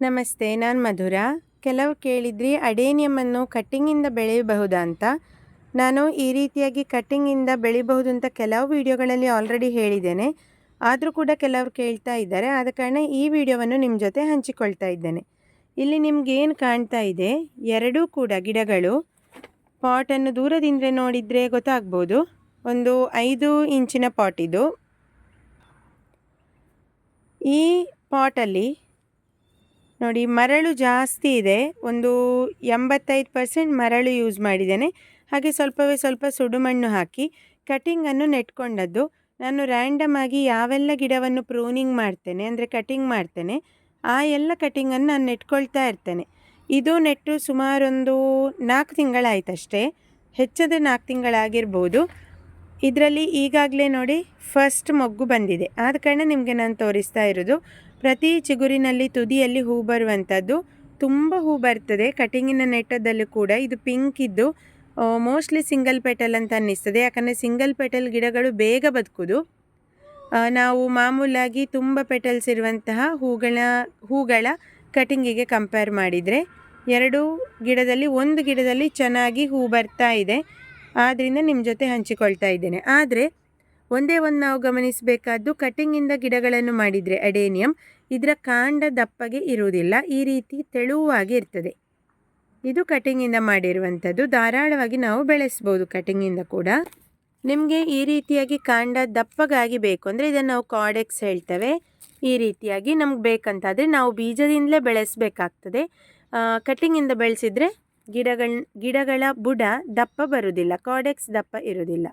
ನಮಸ್ತೆ, ನಾನು ಮಧುರ. ಕೆಲವು ಕೇಳಿದ್ರಿ ಅಡೇನಿಯಮನ್ನು ಕಟ್ಟಿಂಗಿಂದ ಬೆಳೆಯಬಹುದಾ ಅಂತ ನಾನು ಈ ರೀತಿಯಾಗಿ ಕಟ್ಟಿಂಗಿಂದ ಬೆಳಿಬಹುದು ಅಂತ ಕೆಲವು ವಿಡಿಯೋಗಳಲ್ಲಿ ಆಲ್ರೆಡಿ ಹೇಳಿದ್ದೇನೆ. ಆದರೂ ಕೂಡ ಕೆಲವರು ಕೇಳ್ತಾ ಇದ್ದಾರೆ. ಆದ ಕಾರಣ ಈ ವಿಡಿಯೋವನ್ನು ನಿಮ್ಮ ಜೊತೆ ಹಂಚಿಕೊಳ್ತಾ ಇದ್ದೇನೆ. ಇಲ್ಲಿ ನಿಮ್ಗೇನು ಕಾಣ್ತಾ ಇದೆ? ಎರಡೂ ಕೂಡ ಗಿಡಗಳು. ಪಾಟನ್ನು ದೂರದಿಂದ ನೋಡಿದರೆ ಗೊತ್ತಾಗ್ಬೋದು. ಒಂದು ಐದು ಇಂಚಿನ ಪಾಟ್ ಇದು. ಈ ಪಾಟಲ್ಲಿ ನೋಡಿ, ಮರಳು ಜಾಸ್ತಿ ಇದೆ. ಒಂದು ಎಂಬತ್ತೈದು ಪರ್ಸೆಂಟ್ ಮರಳು ಯೂಸ್ ಮಾಡಿದ್ದೇನೆ. ಹಾಗೆ ಸ್ವಲ್ಪವೇ ಸ್ವಲ್ಪ ಸುಡುಮಣ್ಣು ಹಾಕಿ ಕಟಿಂಗನ್ನು ನೆಟ್ಕೊಂಡದ್ದು. ನಾನು ರ್ಯಾಂಡಮ್ ಆಗಿ ಯಾವೆಲ್ಲ ಗಿಡವನ್ನು ಪ್ರೂನಿಂಗ್ ಮಾಡ್ತೇನೆ, ಅಂದರೆ ಕಟಿಂಗ್ ಮಾಡ್ತೇನೆ, ಆ ಎಲ್ಲ ಕಟಿಂಗನ್ನು ನಾನು ನೆಟ್ಕೊಳ್ತಾ ಇರ್ತೇನೆ. ಇದು ನೆಟ್ಟು ಸುಮಾರೊಂದು ನಾಲ್ಕು ತಿಂಗಳಾಯ್ತಷ್ಟೇ. ಹೆಚ್ಚದ ನಾಲ್ಕು ತಿಂಗಳಾಗಿರ್ಬೋದು. ಇದರಲ್ಲಿ ಈಗಾಗಲೇ ನೋಡಿ ಫಸ್ಟ್ ಮೊಗ್ಗು ಬಂದಿದೆ. ಆದ ಕಾರಣ ನಿಮಗೆ ನಾನು ತೋರಿಸ್ತಾ ಇರೋದು, ಪ್ರತಿ ಚಿಗುರಿನಲ್ಲಿ ತುದಿಯಲ್ಲಿ ಹೂ ಬರುವಂಥದ್ದು, ತುಂಬ ಹೂ ಬರ್ತದೆ. ಕಟಿಂಗಿನ ನೆಟ್ಟದಲ್ಲೂ ಕೂಡ ಇದು ಪಿಂಕ್ ಇದ್ದು ಮೋಸ್ಟ್ಲಿ ಸಿಂಗಲ್ ಪೆಟಲ್ ಅಂತ ಅನ್ನಿಸ್ತದೆ. ಯಾಕಂದರೆ ಸಿಂಗಲ್ ಪೆಟಲ್ ಗಿಡಗಳು ಬೇಗ ಬದುಕುದು. ನಾವು ಮಾಮೂಲಾಗಿ ತುಂಬ ಪೆಟಲ್ಸ್ ಇರುವಂತಹ ಹೂಗಳ ಹೂಗಳ ಕಟಿಂಗಿಗೆ ಕಂಪೇರ್ ಮಾಡಿದರೆ, ಎರಡು ಗಿಡದಲ್ಲಿ, ಒಂದು ಗಿಡದಲ್ಲಿ ಚೆನ್ನಾಗಿ ಹೂ ಬರ್ತಾ ಇದೆ. ಆದ್ದರಿಂದ ನಿಮ್ಮ ಜೊತೆ ಹಂಚಿಕೊಳ್ತಾ ಇದ್ದೇನೆ. ಆದರೆ ಒಂದೇ ಒಂದು ನಾವು ಗಮನಿಸಬೇಕಾದ್ದು ಕಟಿಂಗಿಂದ ಗಿಡಗಳನ್ನು ಮಾಡಿದರೆ ಅಡೇನಿಯಂ, ಇದರ ಕಾಂಡ ದಪ್ಪಗೆ ಇರುವುದಿಲ್ಲ, ಈ ರೀತಿ ತೆಳುವಾಗಿ ಇರ್ತದೆ. ಇದು ಕಟಿಂಗಿಂದ ಮಾಡಿರುವಂಥದ್ದು. ಧಾರಾಳವಾಗಿ ನಾವು ಬೆಳೆಸ್ಬೋದು ಕಟಿಂಗಿಂದ ಕೂಡ. ನಿಮಗೆ ಈ ರೀತಿಯಾಗಿ ಕಾಂಡ ದಪ್ಪಗಾಗಿ ಬೇಕು ಅಂದರೆ ಇದನ್ನು ನಾವು ಕಾಡೆಕ್ಸ್ ಹೇಳ್ತೇವೆ. ಈ ರೀತಿಯಾಗಿ ನಮ್ಗೆ ಬೇಕಂತಾದರೆ ನಾವು ಬೀಜದಿಂದಲೇ ಬೆಳೆಸಬೇಕಾಗ್ತದೆ. ಕಟಿಂಗಿಂದ ಬೆಳೆಸಿದರೆ ಗಿಡಗಳ ಗಿಡಗಳ ಬುಡ ದಪ್ಪ ಬರುವುದಿಲ್ಲ ಕಾಡೆಕ್ಸ್ ದಪ್ಪ ಇರುವುದಿಲ್ಲ